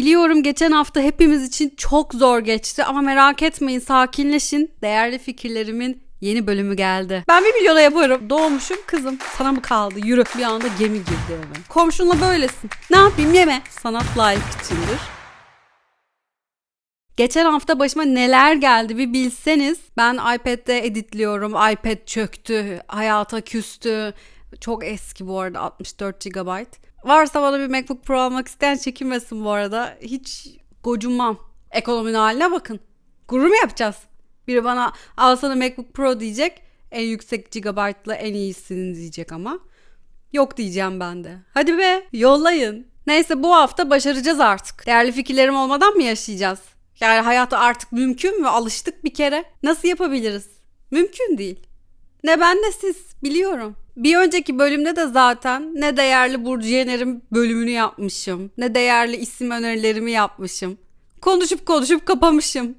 Biliyorum geçen hafta hepimiz için çok zor geçti ama merak etmeyin sakinleşin. Değerli fikirlerimin yeni bölümü geldi. Ben bir milyona yaparım. Doğmuşum kızım. Sana mı kaldı? Yürü. Bir anda gemi girdi eve. Komşunla böylesin. Ne yapayım yeme. Sanat layık içindir. Geçen hafta başıma neler geldi bir bilseniz. Ben iPad'de editliyorum. iPad çöktü. Hayata küstü. Çok eski bu arada 64 GB. Varsa bana bir MacBook Pro almak isteyen çekinmesin bu arada. Hiç gocunmam. Ekonominin haline bakın. Gurur mu yapacağız? Biri bana alsana MacBook Pro diyecek. En yüksek gigabaytlı en iyisini diyecek ama. Yok diyeceğim ben de. Hadi be yollayın. Neyse bu hafta başaracağız artık. Değerli fikirlerim olmadan mı yaşayacağız? Yani hayatı artık mümkün mü? Alıştık bir kere. Nasıl yapabiliriz? Mümkün değil. Ne ben ne siz biliyorum. Bir önceki bölümde de zaten ne değerli Burcu Yener'in bölümünü yapmışım. Ne değerli isim önerilerimi yapmışım. Konuşup konuşup kapamışım.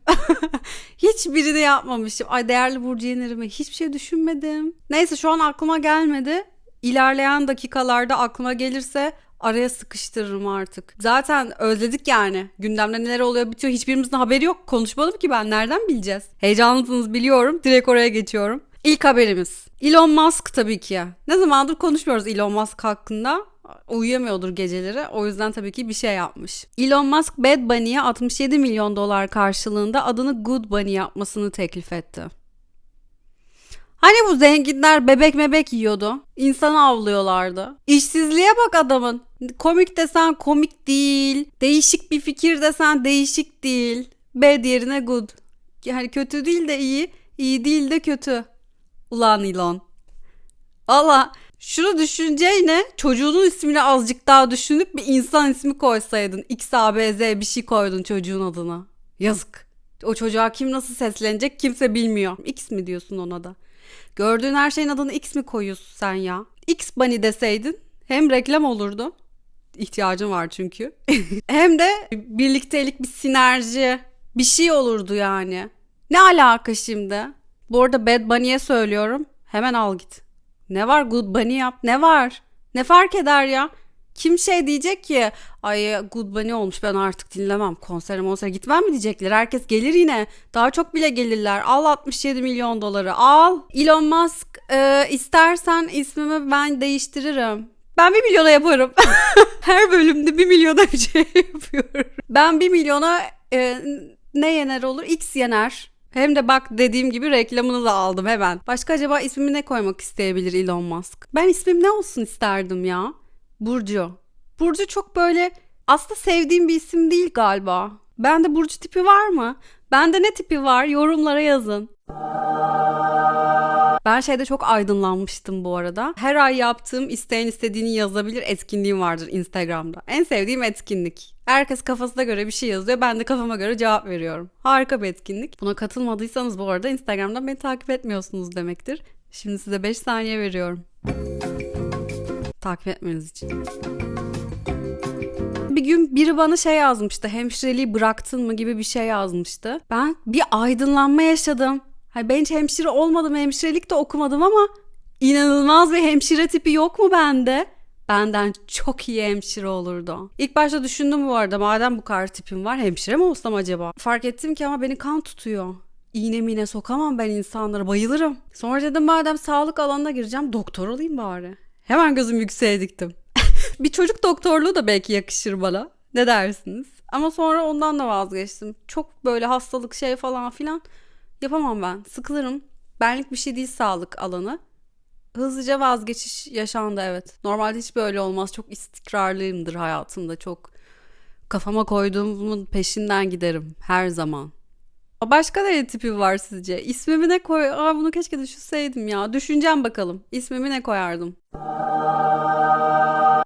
Hiçbirini yapmamışım. Ay değerli Burcu Yener'imi hiçbir şey düşünmedim. Neyse şu an aklıma gelmedi. İlerleyen dakikalarda aklıma gelirse araya sıkıştırırım artık. Zaten özledik yani. Gündemde neler oluyor bitiyor hiçbirimizin haberi yok. Konuşmadım ki ben nereden bileceğiz? Heyecanlısınız biliyorum. Direkt oraya geçiyorum. İlk haberimiz. Elon Musk tabii ki ya. Ne zamandır konuşmuyoruz Elon Musk hakkında. Uyuyamıyordur geceleri. O yüzden tabii ki bir şey yapmış. Elon Musk Bad Bunny'ye 67 milyon dolar karşılığında adını Good Bunny yapmasını teklif etti. Hani bu zenginler bebek mebek yiyordu. İnsanı avlıyorlardı. İşsizliğe bak adamın. Komik desen komik değil. Değişik bir fikir desen değişik değil. Bad yerine good. Yani kötü değil de iyi. iyi değil de kötü. Ulan Elon. Valla şunu düşüneceğine çocuğunun ismini azıcık daha düşünüp bir insan ismi koysaydın. X, A, B, Z bir şey koydun çocuğun adına. Yazık. O çocuğa kim nasıl seslenecek kimse bilmiyor. X mi diyorsun ona da? Gördüğün her şeyin adını X mi koyuyorsun sen ya? X Bunny deseydin hem reklam olurdu. İhtiyacın var çünkü. hem de birliktelik bir sinerji bir şey olurdu yani. Ne alaka şimdi? Bu arada Bad Bunny'e söylüyorum. Hemen al git. Ne var Good Bunny yap. Ne var? Ne fark eder ya? Kim şey diyecek ki ay Good Bunny olmuş ben artık dinlemem konsere monsere gitmem mi diyecekler. Herkes gelir yine. Daha çok bile gelirler. Al 67 milyon doları al. Elon Musk e, istersen ismimi ben değiştiririm. Ben bir milyona yaparım. Her bölümde bir milyona bir şey yapıyorum. Ben bir milyona e, ne yener olur? X yener. Hem de bak dediğim gibi reklamını da aldım hemen. Başka acaba ismimi ne koymak isteyebilir Elon Musk? Ben ismim ne olsun isterdim ya? Burcu. Burcu çok böyle aslında sevdiğim bir isim değil galiba. Bende Burcu tipi var mı? Bende ne tipi var? Yorumlara yazın. Ben şeyde çok aydınlanmıştım bu arada. Her ay yaptığım isteyen istediğini yazabilir etkinliğim vardır Instagram'da. En sevdiğim etkinlik. Herkes kafasına göre bir şey yazıyor. Ben de kafama göre cevap veriyorum. Harika bir etkinlik. Buna katılmadıysanız bu arada Instagram'dan beni takip etmiyorsunuz demektir. Şimdi size 5 saniye veriyorum. Takip etmeniz için. Bir gün biri bana şey yazmıştı. Hemşireliği bıraktın mı gibi bir şey yazmıştı. Ben bir aydınlanma yaşadım. Hayır, ben hiç hemşire olmadım, hemşirelik de okumadım ama inanılmaz bir hemşire tipi yok mu bende? Benden çok iyi hemşire olurdu. İlk başta düşündüm bu arada madem bu kadar tipim var hemşire mi olsam acaba? Fark ettim ki ama beni kan tutuyor. İğne mine sokamam ben insanlara bayılırım. Sonra dedim madem sağlık alanına gireceğim doktor olayım bari. Hemen gözüm yükseğe diktim. bir çocuk doktorluğu da belki yakışır bana. Ne dersiniz? Ama sonra ondan da vazgeçtim. Çok böyle hastalık şey falan filan yapamam ben. Sıkılırım. Benlik bir şey değil sağlık alanı. Hızlıca vazgeçiş yaşandı evet. Normalde hiç böyle olmaz. Çok istikrarlıyımdır hayatımda. Çok kafama koyduğumun peşinden giderim her zaman. Başka ne tipi var sizce? İsmimi ne koy... Aa, bunu keşke düşünseydim ya. Düşüneceğim bakalım. İsmimi ne koyardım?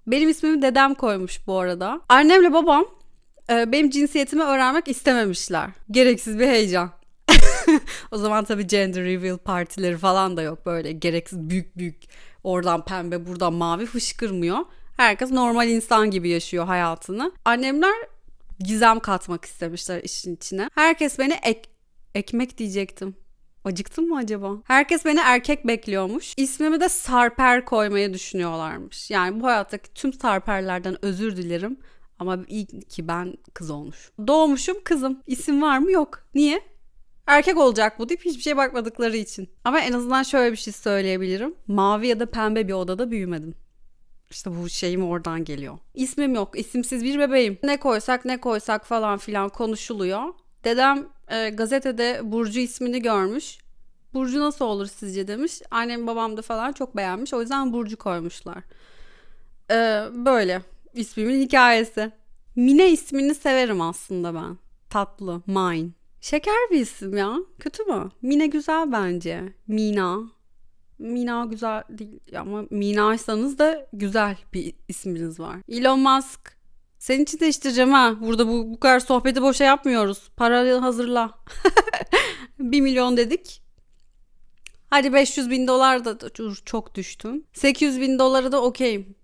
Benim ismimi dedem koymuş bu arada. Annemle babam e, benim cinsiyetimi öğrenmek istememişler. Gereksiz bir heyecan. o zaman tabii gender reveal partileri falan da yok böyle gereksiz büyük büyük oradan pembe buradan mavi fışkırmıyor. Herkes normal insan gibi yaşıyor hayatını. Annemler gizem katmak istemişler işin içine. Herkes beni ek ekmek diyecektim. Acıktım mı acaba? Herkes beni erkek bekliyormuş. İsmimi de Sarper koymayı düşünüyorlarmış. Yani bu hayattaki tüm Sarperlerden özür dilerim. Ama iyi ki ben kız olmuş. Doğmuşum kızım. İsim var mı? Yok. Niye? Erkek olacak bu deyip hiçbir şeye bakmadıkları için. Ama en azından şöyle bir şey söyleyebilirim. Mavi ya da pembe bir odada büyümedim. İşte bu şeyim oradan geliyor. İsmim yok. isimsiz bir bebeğim. Ne koysak ne koysak falan filan konuşuluyor. Dedem e, gazetede Burcu ismini görmüş. Burcu nasıl olur sizce demiş. Annem babam da falan çok beğenmiş. O yüzden Burcu koymuşlar. E, böyle ismimin hikayesi. Mine ismini severim aslında ben. Tatlı, mine. Şeker bir isim ya. Kötü mü? Mine güzel bence. Mina. Mina güzel değil ama Mina'ysanız da güzel bir isminiz var. Elon Musk. Senin için değiştireceğim ha. Burada bu, bu kadar sohbeti boşa yapmıyoruz. Parayı hazırla. 1 milyon dedik. Hadi 500 bin dolar da çok düştüm. 800 bin doları da okeyim.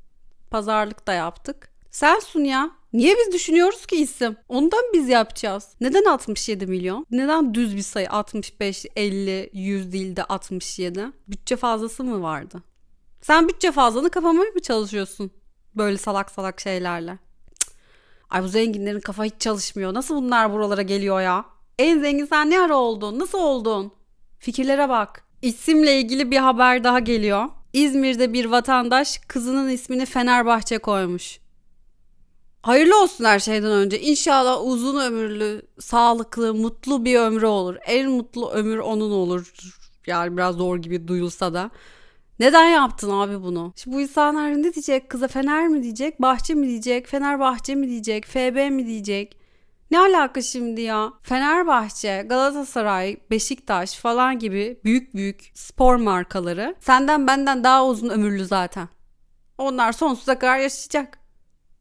Pazarlık da yaptık. Sensun ya. Niye biz düşünüyoruz ki isim? Ondan biz yapacağız. Neden 67 milyon? Neden düz bir sayı 65, 50, 100 değil de 67? Bütçe fazlası mı vardı? Sen bütçe fazlanı kapamaya mı çalışıyorsun? Böyle salak salak şeylerle. Cık. Ay bu zenginlerin kafa hiç çalışmıyor. Nasıl bunlar buralara geliyor ya? En zengin sen ne ara oldun? Nasıl oldun? Fikirlere bak. İsimle ilgili bir haber daha geliyor. İzmir'de bir vatandaş kızının ismini Fenerbahçe koymuş. Hayırlı olsun her şeyden önce. İnşallah uzun ömürlü, sağlıklı, mutlu bir ömrü olur. En mutlu ömür onun olur. Yani biraz zor gibi duyulsa da. Neden yaptın abi bunu? Şimdi bu insanlar ne diyecek? Kıza Fener mi diyecek? Bahçe mi diyecek? Fenerbahçe mi diyecek? FB mi diyecek? Ne alaka şimdi ya? Fenerbahçe, Galatasaray, Beşiktaş falan gibi büyük büyük spor markaları senden benden daha uzun ömürlü zaten. Onlar sonsuza kadar yaşayacak.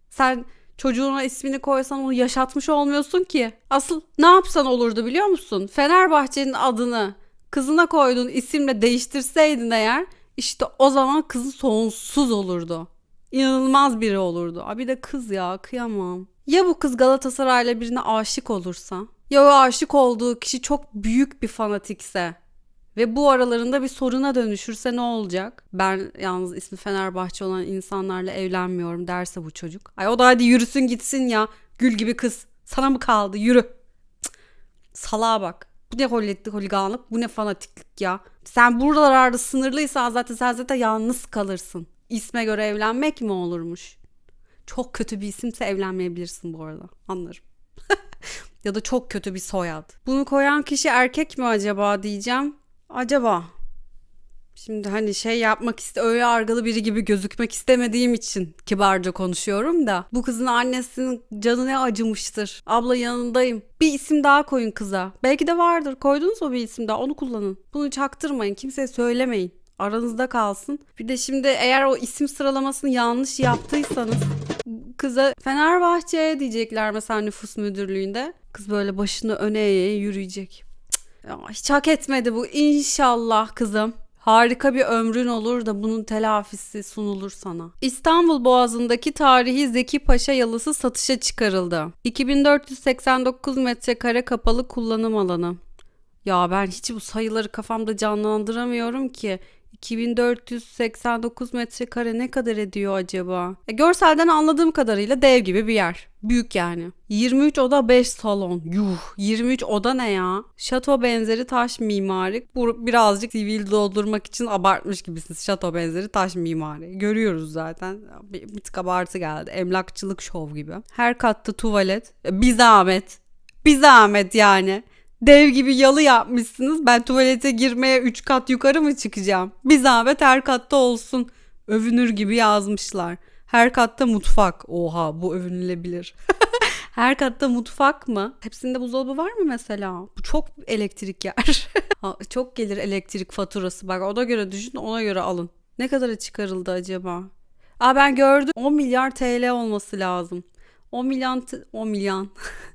Sen çocuğuna ismini koysan onu yaşatmış olmuyorsun ki. Asıl ne yapsan olurdu biliyor musun? Fenerbahçe'nin adını kızına koyduğun isimle değiştirseydin eğer işte o zaman kızı sonsuz olurdu. İnanılmaz biri olurdu. Abi de kız ya kıyamam. Ya bu kız Galatasaray'la birine aşık olursa? Ya o aşık olduğu kişi çok büyük bir fanatikse? Ve bu aralarında bir soruna dönüşürse ne olacak? Ben yalnız ismi Fenerbahçe olan insanlarla evlenmiyorum derse bu çocuk. Ay o da hadi yürüsün gitsin ya. Gül gibi kız. Sana mı kaldı? Yürü. Cık. Salağa bak. Bu ne holletti holiganlık, bu ne fanatiklik ya. Sen buralarda sınırlıysan zaten sen zaten yalnız kalırsın. İsme göre evlenmek mi olurmuş? Çok kötü bir isimse evlenmeyebilirsin bu arada. Anlarım. ya da çok kötü bir soyad. Bunu koyan kişi erkek mi acaba diyeceğim. Acaba. Şimdi hani şey yapmak iste öyle argalı biri gibi gözükmek istemediğim için kibarca konuşuyorum da bu kızın annesinin canı ne acımıştır. Abla yanındayım. Bir isim daha koyun kıza. Belki de vardır. Koydunuz mu bir isim daha onu kullanın. Bunu çaktırmayın. Kimseye söylemeyin. Aranızda kalsın. Bir de şimdi eğer o isim sıralamasını yanlış yaptıysanız kıza Fenerbahçe diyecekler mesela nüfus müdürlüğünde. Kız böyle başını öne eğe yürüyecek. Hiç hak etmedi bu. İnşallah kızım. Harika bir ömrün olur da bunun telafisi sunulur sana. İstanbul Boğazı'ndaki tarihi Zeki Paşa yalısı satışa çıkarıldı. 2489 metrekare kapalı kullanım alanı. Ya ben hiç bu sayıları kafamda canlandıramıyorum ki. 2489 metrekare ne kadar ediyor acaba? E, görselden anladığım kadarıyla dev gibi bir yer. Büyük yani. 23 oda 5 salon. Yuh 23 oda ne ya? Şato benzeri taş mimari. Bu birazcık sivil doldurmak için abartmış gibisiniz. Şato benzeri taş mimari. Görüyoruz zaten. Bir, bir tık abartı geldi. Emlakçılık şov gibi. Her katta tuvalet. E, Bir zahmet. Bir zahmet yani. Dev gibi yalı yapmışsınız. Ben tuvalete girmeye 3 kat yukarı mı çıkacağım? Bir zahmet her katta olsun. Övünür gibi yazmışlar. Her katta mutfak. Oha bu övünülebilir. her katta mutfak mı? Hepsinde buzdolabı var mı mesela? Bu çok elektrik yer. Çok gelir elektrik faturası. Bak ona göre düşün ona göre alın. Ne kadara çıkarıldı acaba? Aa ben gördüm. 10 milyar TL olması lazım. 10 milyon t- 10 milyon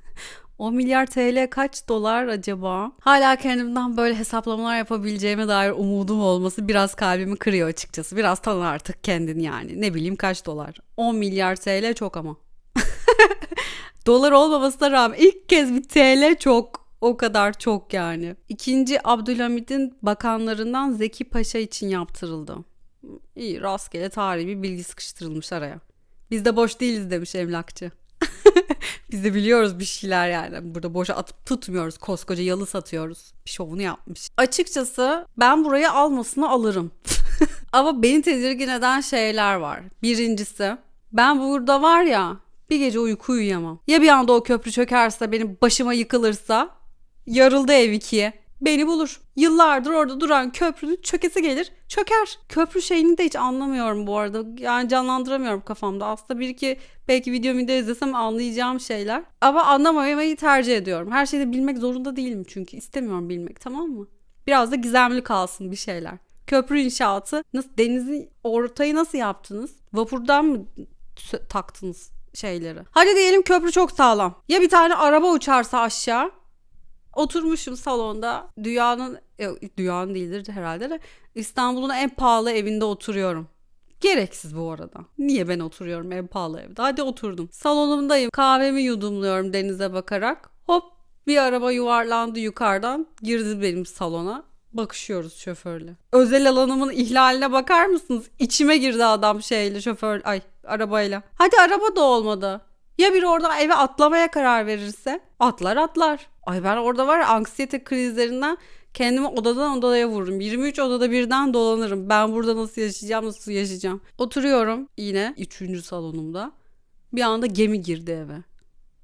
10 milyar TL kaç dolar acaba? Hala kendimden böyle hesaplamalar yapabileceğime dair umudum olması biraz kalbimi kırıyor açıkçası. Biraz tanı artık kendin yani. Ne bileyim kaç dolar. 10 milyar TL çok ama. dolar olmamasına rağmen ilk kez bir TL çok. O kadar çok yani. İkinci Abdülhamid'in bakanlarından Zeki Paşa için yaptırıldı. İyi rastgele tarihi bir bilgi sıkıştırılmış araya. Biz de boş değiliz demiş emlakçı. Biz de biliyoruz bir şeyler yani. Burada boşa atıp tutmuyoruz. Koskoca yalı satıyoruz. Bir şovunu yapmış. Açıkçası ben burayı almasını alırım. Ama beni tedirgin eden şeyler var. Birincisi ben burada var ya bir gece uyku uyuyamam. Ya bir anda o köprü çökerse benim başıma yıkılırsa yarıldı ev ikiye. Beni bulur. Yıllardır orada duran köprünün çökesi gelir, çöker. Köprü şeyini de hiç anlamıyorum bu arada. Yani canlandıramıyorum kafamda. Aslında bir iki belki video video izlesem anlayacağım şeyler. Ama anlamamayı tercih ediyorum. Her şeyi de bilmek zorunda değilim çünkü. istemiyorum bilmek tamam mı? Biraz da gizemli kalsın bir şeyler. Köprü inşaatı nasıl denizin ortayı nasıl yaptınız? Vapurdan mı taktınız şeyleri? Hadi diyelim köprü çok sağlam. Ya bir tane araba uçarsa aşağı? Oturmuşum salonda. Dünyanın yok, dünyanın değildir herhalde de İstanbul'un en pahalı evinde oturuyorum. Gereksiz bu arada. Niye ben oturuyorum en pahalı evde? Hadi oturdum. Salonumdayım. Kahvemi yudumluyorum denize bakarak. Hop bir araba yuvarlandı yukarıdan. Girdi benim salona. Bakışıyoruz şoförle. Özel alanımın ihlaline bakar mısınız? İçime girdi adam şeyle şoför ay arabayla. Hadi araba da olmadı. Ya biri orada eve atlamaya karar verirse? Atlar atlar. Ay ben orada var ya anksiyete krizlerinden kendimi odadan odaya vururum. 23 odada birden dolanırım. Ben burada nasıl yaşayacağım, nasıl yaşayacağım. Oturuyorum yine 3. salonumda. Bir anda gemi girdi eve.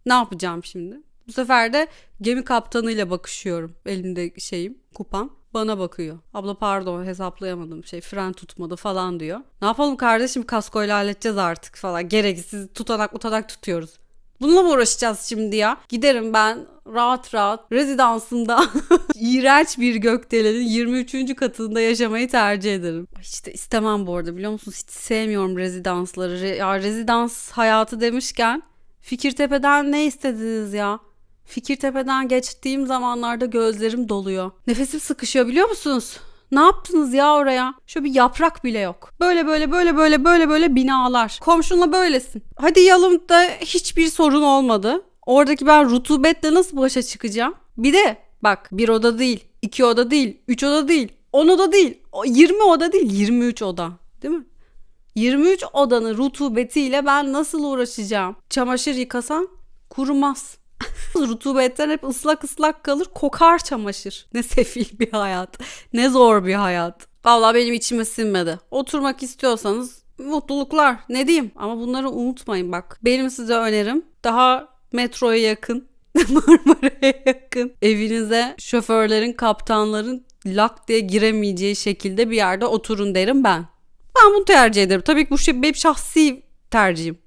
Ne yapacağım şimdi? Bu sefer de gemi kaptanıyla bakışıyorum. Elimde şeyim, kupam. Bana bakıyor. Abla pardon hesaplayamadım şey fren tutmadı falan diyor. Ne yapalım kardeşim kaskoyla halledeceğiz artık falan. Gereksiz tutanak utanak tutuyoruz. Bununla mı uğraşacağız şimdi ya? Giderim ben rahat rahat rezidansında iğrenç bir gökdelenin 23. katında yaşamayı tercih ederim. Hiç de istemem bu arada biliyor musunuz? Hiç sevmiyorum rezidansları. Re- ya rezidans hayatı demişken Fikirtepe'den ne istediniz ya? Fikirtepe'den geçtiğim zamanlarda gözlerim doluyor. Nefesim sıkışıyor biliyor musunuz? Ne yaptınız ya oraya? Şöyle bir yaprak bile yok. Böyle böyle böyle böyle böyle böyle binalar. Komşunla böylesin. Hadi yalımda hiçbir sorun olmadı. Oradaki ben rutubetle nasıl başa çıkacağım? Bir de bak bir oda değil, iki oda değil, üç oda değil, on oda değil, 20 oda değil, 23 oda. Değil mi? 23 odanın rutubetiyle ben nasıl uğraşacağım? Çamaşır yıkasam kurumaz. Rutubetten hep ıslak ıslak kalır kokar çamaşır. Ne sefil bir hayat. Ne zor bir hayat. Vallahi benim içime sinmedi. Oturmak istiyorsanız mutluluklar ne diyeyim ama bunları unutmayın bak. Benim size önerim daha metroya yakın Marmara'ya yakın evinize şoförlerin kaptanların lak diye giremeyeceği şekilde bir yerde oturun derim ben. Ben bunu tercih ederim. Tabii ki bu şey benim şahsi tercihim.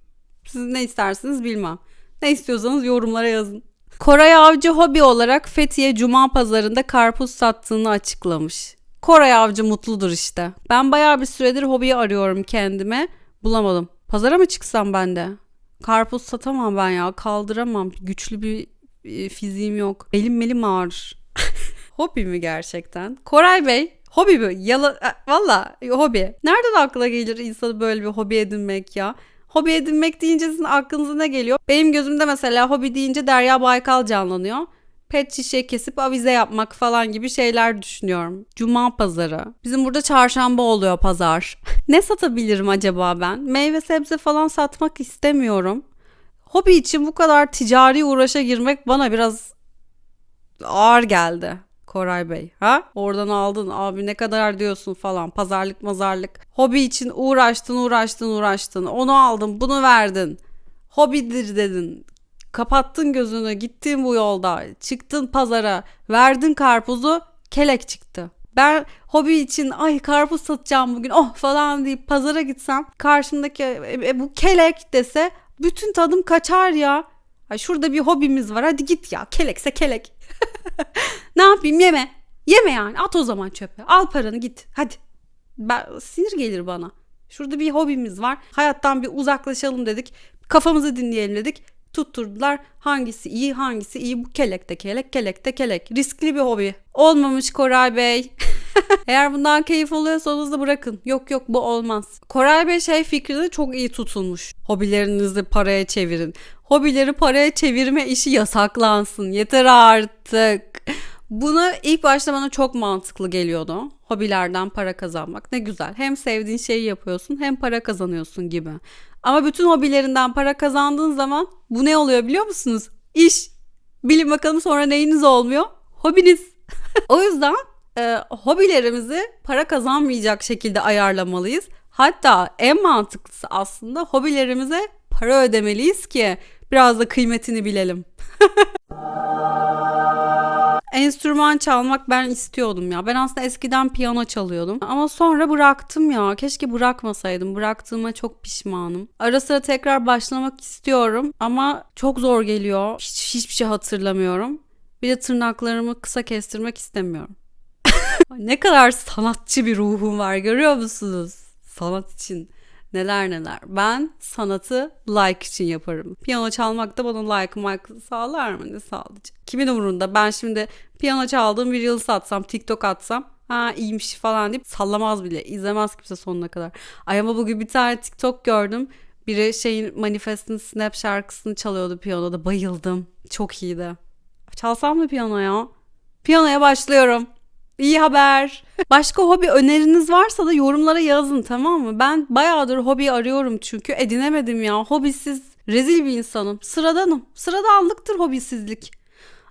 Siz ne istersiniz bilmem. Ne istiyorsanız yorumlara yazın. Koray Avcı hobi olarak Fethiye Cuma Pazarında karpuz sattığını açıklamış. Koray Avcı mutludur işte. Ben bayağı bir süredir hobiyi arıyorum kendime. Bulamadım. Pazara mı çıksam ben de? Karpuz satamam ben ya. Kaldıramam. Güçlü bir e, fiziğim yok. Belim melim ağrır. hobi mi gerçekten? Koray Bey hobi mi? Yala, e, valla hobi. Nereden akla gelir insanı böyle bir hobi edinmek ya? Hobi edinmek deyince sizin aklınıza ne geliyor? Benim gözümde mesela hobi deyince Derya Baykal canlanıyor. Pet şişe kesip avize yapmak falan gibi şeyler düşünüyorum. Cuma pazarı. Bizim burada çarşamba oluyor pazar. ne satabilirim acaba ben? Meyve sebze falan satmak istemiyorum. Hobi için bu kadar ticari uğraşa girmek bana biraz ağır geldi. Koray Bey. Ha? Oradan aldın abi ne kadar diyorsun falan. Pazarlık mazarlık. Hobi için uğraştın uğraştın uğraştın. Onu aldın bunu verdin. Hobidir dedin. Kapattın gözünü gittin bu yolda. Çıktın pazara. Verdin karpuzu. Kelek çıktı. Ben hobi için ay karpuz satacağım bugün oh falan deyip pazara gitsem karşımdaki e, e, bu kelek dese bütün tadım kaçar ya. Ay şurada bir hobimiz var hadi git ya kelekse kelek. ne yapayım yeme. Yeme yani at o zaman çöpe. Al paranı git hadi. Ben, sinir gelir bana. Şurada bir hobimiz var. Hayattan bir uzaklaşalım dedik. Kafamızı dinleyelim dedik. Tutturdular. Hangisi iyi hangisi iyi bu kelek de kelek kelek de kelek. Riskli bir hobi. Olmamış Koray Bey. Eğer bundan keyif alıyorsanız da bırakın. Yok yok bu olmaz. Koray Bey şey fikrini çok iyi tutulmuş. Hobilerinizi paraya çevirin. Hobileri paraya çevirme işi yasaklansın. Yeter artık. Bunu ilk başta bana çok mantıklı geliyordu. Hobilerden para kazanmak ne güzel. Hem sevdiğin şeyi yapıyorsun hem para kazanıyorsun gibi. Ama bütün hobilerinden para kazandığın zaman bu ne oluyor biliyor musunuz? İş. Bilin bakalım sonra neyiniz olmuyor? Hobiniz. o yüzden e, hobilerimizi para kazanmayacak şekilde ayarlamalıyız. Hatta en mantıklısı aslında hobilerimize para ödemeliyiz ki biraz da kıymetini bilelim. Enstrüman çalmak ben istiyordum ya. Ben aslında eskiden piyano çalıyordum. Ama sonra bıraktım ya. Keşke bırakmasaydım. Bıraktığıma çok pişmanım. Ara sıra tekrar başlamak istiyorum. Ama çok zor geliyor. Hiç, hiçbir şey hatırlamıyorum. Bir de tırnaklarımı kısa kestirmek istemiyorum. Ne kadar sanatçı bir ruhum var görüyor musunuz? Sanat için neler neler. Ben sanatı like için yaparım. Piyano çalmak da bana like like sağlar mı? Ne sağlayacak? Kimin umurunda? Ben şimdi piyano çaldığım bir yıl satsam, TikTok atsam ha iyiymiş falan deyip sallamaz bile. İzlemez kimse sonuna kadar. Ay ama bugün bir tane TikTok gördüm. Biri şeyin manifestin Snap şarkısını çalıyordu piyanoda. Bayıldım. Çok iyiydi. Çalsam mı piyano ya? Piyanoya başlıyorum. İyi haber. Başka hobi öneriniz varsa da yorumlara yazın tamam mı? Ben bayağıdır hobi arıyorum çünkü edinemedim ya. Hobisiz rezil bir insanım. Sıradanım. Sıradanlıktır hobisizlik.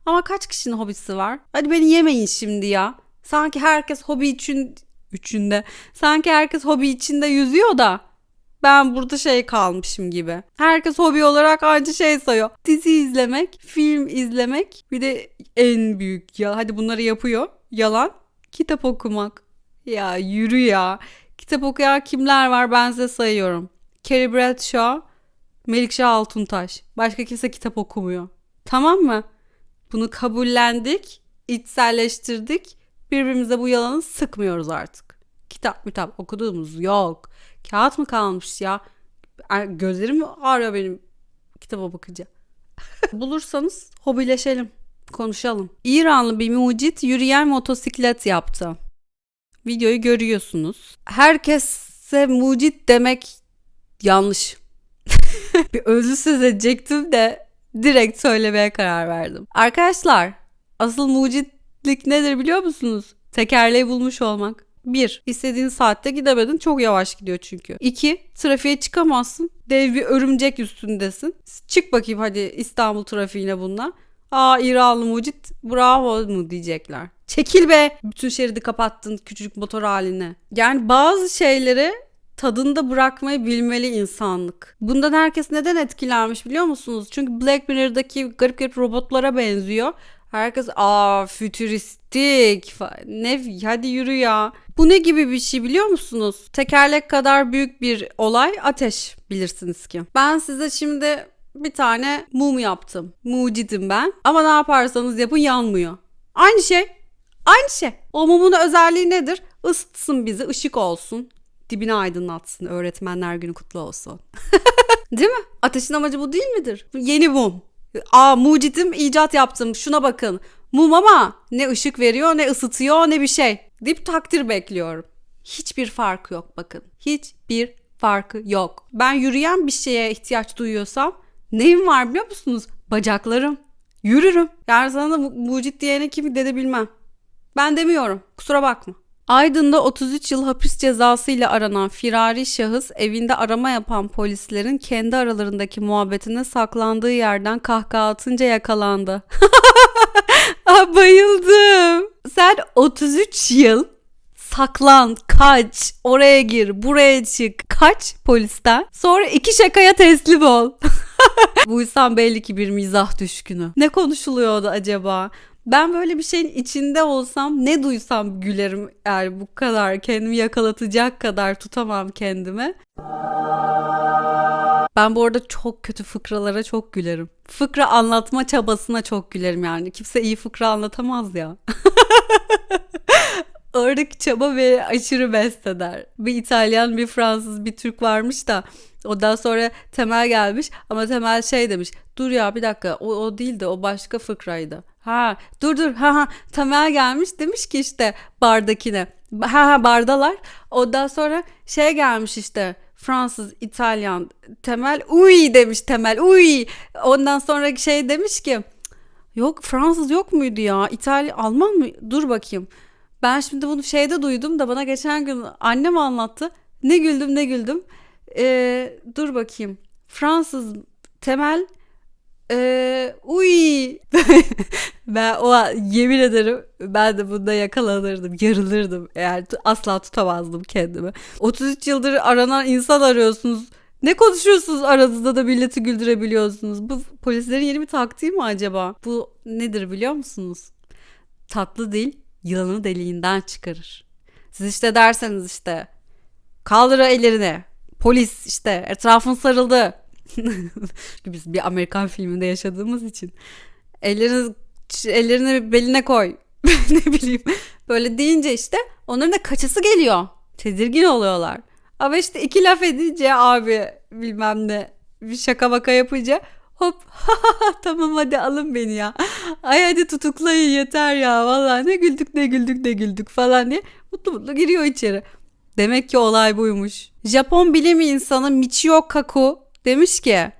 Ama kaç kişinin hobisi var? Hadi beni yemeyin şimdi ya. Sanki herkes hobi için üçünde. Sanki herkes hobi içinde yüzüyor da ben burada şey kalmışım gibi. Herkes hobi olarak aynı şey sayıyor. Dizi izlemek, film izlemek, bir de en büyük ya hadi bunları yapıyor. Yalan. Kitap okumak. Ya yürü ya. Kitap okuyan kimler var ben size sayıyorum. Carrie Bradshaw, Melikşah Altuntaş. Başka kimse kitap okumuyor. Tamam mı? Bunu kabullendik, içselleştirdik. Birbirimize bu yalanı sıkmıyoruz artık. Kitap kitap okuduğumuz yok. Kağıt mı kalmış ya? Gözlerim ağrıyor benim kitaba bakınca. Bulursanız hobileşelim, konuşalım. İranlı bir mucit yürüyen motosiklet yaptı. Videoyu görüyorsunuz. Herkese mucit demek yanlış. bir özlü söz edecektim de direkt söylemeye karar verdim. Arkadaşlar asıl mucitlik nedir biliyor musunuz? Tekerleği bulmuş olmak. Bir, istediğin saatte gidemedin. Çok yavaş gidiyor çünkü. İki, trafiğe çıkamazsın. Dev bir örümcek üstündesin. Çık bakayım hadi İstanbul trafiğine bununla. Aa İranlı mucit bravo mu diyecekler. Çekil be. Bütün şeridi kapattın küçücük motor haline. Yani bazı şeyleri tadında bırakmayı bilmeli insanlık. Bundan herkes neden etkilenmiş biliyor musunuz? Çünkü Black Mirror'daki garip garip robotlara benziyor. Herkes aa fütüristik falan. Ne hadi yürü ya. Bu ne gibi bir şey biliyor musunuz? Tekerlek kadar büyük bir olay ateş bilirsiniz ki. Ben size şimdi bir tane mum yaptım. Mucidim ben. Ama ne yaparsanız yapın yanmıyor. Aynı şey. Aynı şey. O mumun özelliği nedir? Isıtsın bizi, ışık olsun. Dibini aydınlatsın. Öğretmenler günü kutlu olsun. değil mi? Ateşin amacı bu değil midir? Yeni mum. Aa mucidim icat yaptım. Şuna bakın. Mum ama ne ışık veriyor ne ısıtıyor ne bir şey. Deyip takdir bekliyorum. Hiçbir farkı yok bakın. Hiçbir farkı yok. Ben yürüyen bir şeye ihtiyaç duyuyorsam neyim var biliyor musunuz? Bacaklarım. Yürürüm. Yani sana da mucit diyene kimi dedi bilmem. Ben demiyorum. Kusura bakma. Aydın'da 33 yıl hapis cezası ile aranan firari şahıs evinde arama yapan polislerin kendi aralarındaki muhabbetine saklandığı yerden kahkaha atınca yakalandı. ah, bayıldım. Sen 33 yıl saklan, kaç, oraya gir, buraya çık, kaç polisten. Sonra iki şakaya teslim ol. Bu insan belli ki bir mizah düşkünü. Ne konuşuluyordu acaba? Ben böyle bir şeyin içinde olsam ne duysam gülerim eğer bu kadar kendimi yakalatacak kadar tutamam kendimi. Ben bu arada çok kötü fıkralara çok gülerim. Fıkra anlatma çabasına çok gülerim yani. Kimse iyi fıkra anlatamaz ya. Oradaki çaba beni aşırı besleder. Bir İtalyan, bir Fransız, bir Türk varmış da Ondan sonra Temel gelmiş ama Temel şey demiş. Dur ya bir dakika o, o değildi o başka fıkraydı. Ha dur dur ha ha Temel gelmiş demiş ki işte bardakine. Ha ha bardalar. Ondan sonra şey gelmiş işte Fransız, İtalyan, Temel uy demiş Temel uy. Ondan sonra şey demiş ki yok Fransız yok muydu ya? İtalya, Alman mı? Dur bakayım. Ben şimdi bunu şeyde duydum da bana geçen gün annem anlattı. Ne güldüm ne güldüm. Ee, dur bakayım. Fransız temel ee, uy! Ben o an- yemin ederim ben de bunda yakalanırdım yarılırdım. Tu- asla tutamazdım kendimi. 33 yıldır aranan insan arıyorsunuz. Ne konuşuyorsunuz aranızda da milleti güldürebiliyorsunuz? Bu polislerin yeni bir taktiği mi acaba? Bu nedir biliyor musunuz? Tatlı dil yılanı deliğinden çıkarır. Siz işte derseniz işte kaldır ellerini polis işte etrafın sarıldı. Biz bir Amerikan filminde yaşadığımız için. Ellerini ellerini beline koy. Ne bileyim. Böyle deyince işte onların da kaçası geliyor. Tedirgin oluyorlar. Ama işte iki laf edince abi bilmem ne bir şaka baka yapınca hop tamam hadi alın beni ya ay hadi tutuklayın yeter ya vallahi ne güldük ne güldük ne güldük falan diye mutlu mutlu giriyor içeri Demek ki olay buymuş. Japon bilim insanı Michio Kaku demiş ki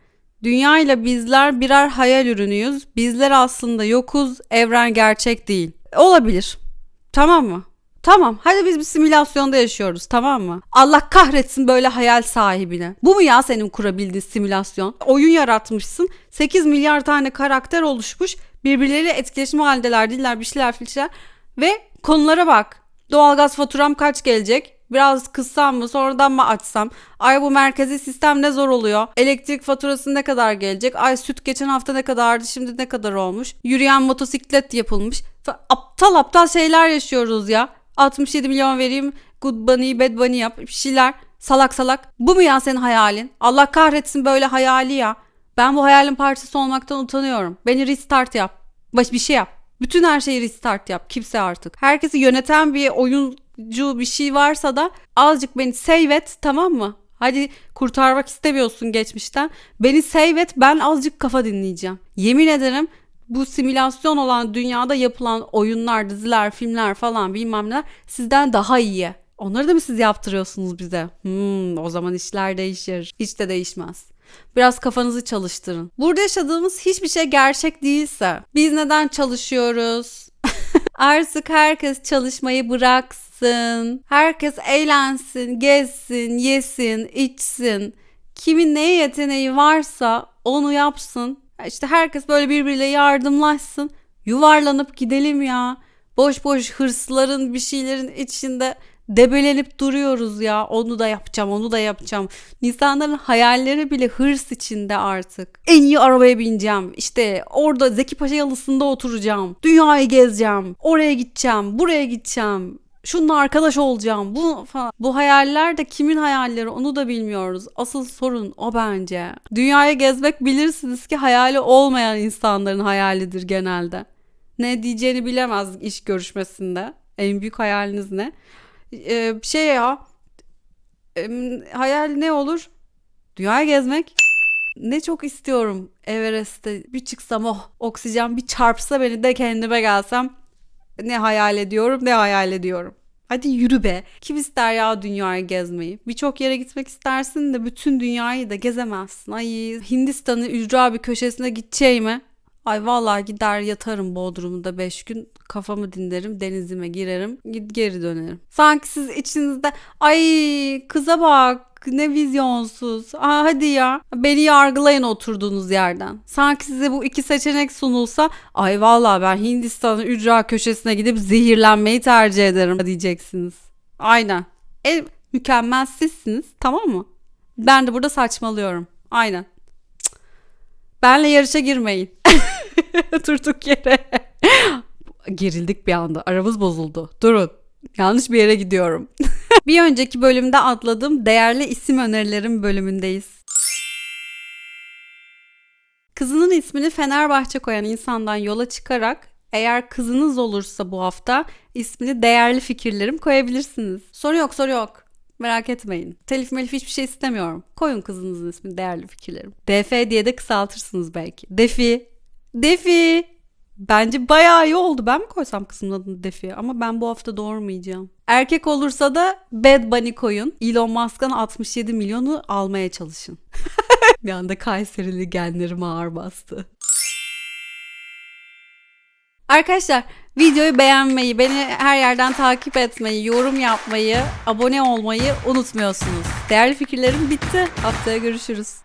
Dünya ile bizler birer hayal ürünüyüz. Bizler aslında yokuz, evren gerçek değil. Olabilir. Tamam mı? Tamam. Hadi biz bir simülasyonda yaşıyoruz. Tamam mı? Allah kahretsin böyle hayal sahibine. Bu mu ya senin kurabildiğin simülasyon? Oyun yaratmışsın. 8 milyar tane karakter oluşmuş. Birbirleriyle etkileşim halindeler, diller, bir şeyler, şeyler. Ve konulara bak. Doğalgaz faturam kaç gelecek? Biraz kıssam mı sonradan mı açsam? Ay bu merkezi sistem ne zor oluyor? Elektrik faturası ne kadar gelecek? Ay süt geçen hafta ne kadardı şimdi ne kadar olmuş? Yürüyen motosiklet yapılmış. Aptal aptal şeyler yaşıyoruz ya. 67 milyon vereyim good bunny bad bunny yap bir şeyler. Salak salak. Bu mu ya senin hayalin? Allah kahretsin böyle hayali ya. Ben bu hayalin parçası olmaktan utanıyorum. Beni restart yap. Baş bir şey yap. Bütün her şeyi restart yap. Kimse artık. Herkesi yöneten bir oyuncu bir şey varsa da azıcık beni save et tamam mı? Hadi kurtarmak istemiyorsun geçmişten. Beni save et ben azıcık kafa dinleyeceğim. Yemin ederim bu simülasyon olan dünyada yapılan oyunlar, diziler, filmler falan bilmem neler sizden daha iyi. Onları da mı siz yaptırıyorsunuz bize? Hmm, o zaman işler değişir. Hiç de değişmez. Biraz kafanızı çalıştırın. Burada yaşadığımız hiçbir şey gerçek değilse biz neden çalışıyoruz? Artık herkes çalışmayı bıraksın. Herkes eğlensin, gezsin, yesin, içsin. Kimin neye yeteneği varsa onu yapsın. İşte herkes böyle birbiriyle yardımlaşsın. Yuvarlanıp gidelim ya. Boş boş hırsların bir şeylerin içinde debelenip duruyoruz ya. Onu da yapacağım, onu da yapacağım. İnsanların hayalleri bile hırs içinde artık. En iyi arabaya bineceğim. İşte orada Zeki Paşa yalısında oturacağım. Dünyayı gezeceğim. Oraya gideceğim, buraya gideceğim. Şununla arkadaş olacağım. Bu falan. Bu hayaller de kimin hayalleri onu da bilmiyoruz. Asıl sorun o bence. Dünyayı gezmek bilirsiniz ki hayali olmayan insanların hayalidir genelde. Ne diyeceğini bilemez iş görüşmesinde. En büyük hayaliniz ne? Ee, şey ya hayal ne olur? Dünyayı gezmek. Ne çok istiyorum Everest'te bir çıksam oh oksijen bir çarpsa beni de kendime gelsem ne hayal ediyorum ne hayal ediyorum. Hadi yürü be. Kim ister ya dünyayı gezmeyi? Birçok yere gitmek istersin de bütün dünyayı da gezemezsin. Ay Hindistan'ın ücra bir köşesine gideceğime Ay vallahi gider yatarım Bodrum'da 5 gün kafamı dinlerim denizime girerim git geri dönerim. Sanki siz içinizde ay kıza bak ne vizyonsuz. Aa, hadi ya beni yargılayın oturduğunuz yerden. Sanki size bu iki seçenek sunulsa ay vallahi ben Hindistan'ın ücra köşesine gidip zehirlenmeyi tercih ederim diyeceksiniz. Aynen. En mükemmel sizsiniz tamam mı? Ben de burada saçmalıyorum. Aynen. Cık. Benle yarışa girmeyin. Durduk yere. Gerildik bir anda. Aramız bozuldu. Durun. Yanlış bir yere gidiyorum. bir önceki bölümde atladığım değerli isim önerilerim bölümündeyiz. Kızının ismini Fenerbahçe koyan insandan yola çıkarak eğer kızınız olursa bu hafta ismini değerli fikirlerim koyabilirsiniz. Soru yok soru yok. Merak etmeyin. Telif melif hiçbir şey istemiyorum. Koyun kızınızın ismini değerli fikirlerim. DF diye de kısaltırsınız belki. Defi. Defi. Bence bayağı iyi oldu. Ben mi koysam kızımın adını Defi? Ama ben bu hafta doğurmayacağım. Erkek olursa da Bad Bunny koyun. Elon Musk'ın 67 milyonu almaya çalışın. bir anda Kayserili genlerim ağır bastı. Arkadaşlar videoyu beğenmeyi, beni her yerden takip etmeyi, yorum yapmayı, abone olmayı unutmuyorsunuz. Değerli fikirlerim bitti. Haftaya görüşürüz.